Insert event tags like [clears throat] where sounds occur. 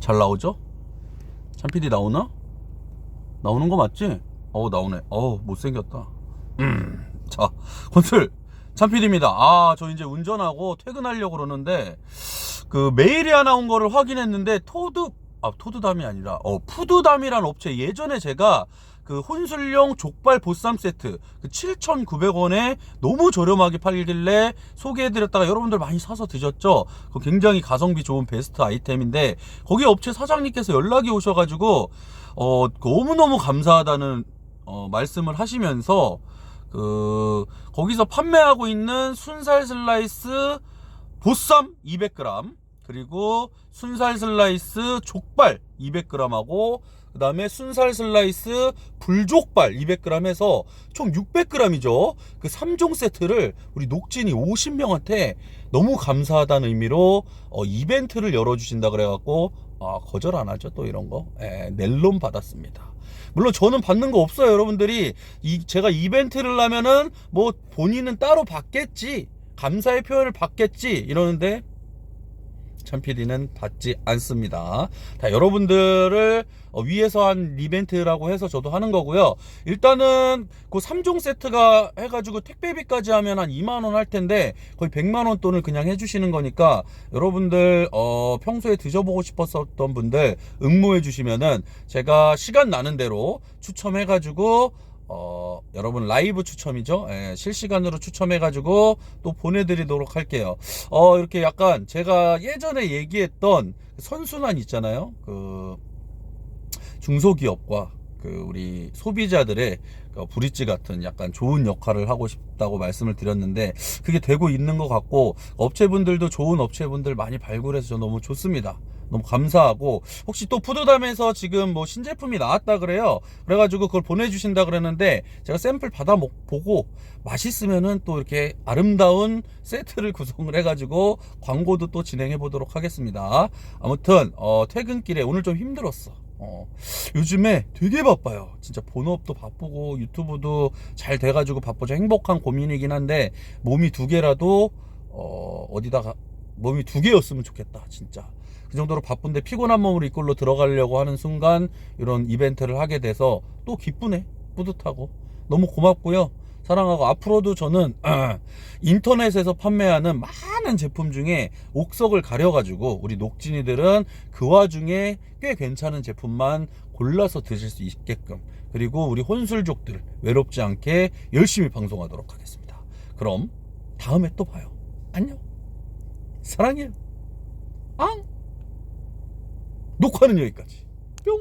잘 나오죠? 참PD 나오나? 나오는 거 맞지? 어우 나오네 어우 못생겼다 음 자 건슬 참PD입니다 아 저 이제 운전하고 퇴근하려고 그러는데 그 메일이 하나 온 거를 확인했는데 토드 아 토드담이 아니라 어 푸드담이란 업체 예전에 제가 그 혼술용 족발 보쌈 세트 그 7,900원에 너무 저렴하게 팔길래 소개해드렸다가 여러분들 많이 사서 드셨죠? 그 굉장히 가성비 좋은 베스트 아이템인데 거기 업체 사장님께서 연락이 오셔가지고 어 너무너무 감사하다는 어, 말씀을 하시면서 그 거기서 판매하고 있는 순살 슬라이스 보쌈 200g 그리고 순살 슬라이스 족발 200g하고 그 다음에 순살 슬라이스 불족발 200g 해서 총 600g이죠. 그 3종 세트를 우리 녹진이 50명한테 너무 감사하다는 의미로 어, 이벤트를 열어주신다 그래갖고 아, 거절 안 하죠. 또 이런 거. 예, 넬롬 받았습니다. 물론 저는 받는 거 없어요. 여러분들이 이, 제가 이벤트를 하면은 뭐 본인은 따로 받겠지. 감사의 표현을 받겠지. 이러는데 참PD는 받지 않습니다. 다 여러분들을 어, 위해서 한 이벤트라고 해서 저도 하는 거고요. 일단은 그 3종 세트가 해가지고 택배비까지 하면 한 2만원 할 텐데 거의 100만원 돈을 그냥 해주시는 거니까 여러분들 어, 평소에 드셔보고 싶었었던 분들 응모해 주시면은 제가 시간 나는 대로 추첨해가지고 어, 여러분 라이브 추첨이죠. 예, 실시간으로 추첨해가지고 또 보내드리도록 할게요. 어, 이렇게 약간 제가 예전에 얘기했던 그 선순환 있잖아요. 그 중소기업과 그 우리 소비자들의 그 브릿지 같은 약간 좋은 역할을 하고 싶다고 말씀을 드렸는데 그게 되고 있는 것 같고 업체분들도 좋은 업체분들 많이 발굴해서 저 너무 좋습니다. 너무 감사하고 혹시 또 푸드담에서 지금 뭐 신제품이 나왔다 그래요. 그래가지고 그걸 보내주신다 그랬는데 제가 샘플 받아 먹- 보고 맛있으면은 또 이렇게 아름다운 세트를 [laughs] 구성을 해가지고 광고도 또 진행해 보도록 하겠습니다. 아무튼 어, 퇴근길에 오늘 좀 힘들었어. 어, 요즘에 되게 바빠요. 진짜 본업도 바쁘고 유튜브도 잘 돼가지고 바쁘죠. 행복한 고민이긴 한데 몸이 두 개라도 어, 어디다가 몸이 두 개였으면 좋겠다. 진짜. 그 정도로 바쁜데 피곤한 몸으로 이꼴로 들어가려고 하는 순간 이런 이벤트를 하게 돼서 또 기쁘네. 뿌듯하고. 너무 고맙고요. 사랑하고 앞으로도 저는 [clears throat] 인터넷에서 판매하는 많은 제품 중에 옥석을 가려가지고 우리 녹진이들은 그 와중에 꽤 괜찮은 제품만 골라서 드실 수 있게끔 그리고 우리 혼술족들 외롭지 않게 열심히 방송하도록 하겠습니다. 그럼 다음에 또 봐요. 안녕. 사랑해요. 앙. 녹화는 여기까지. 뿅.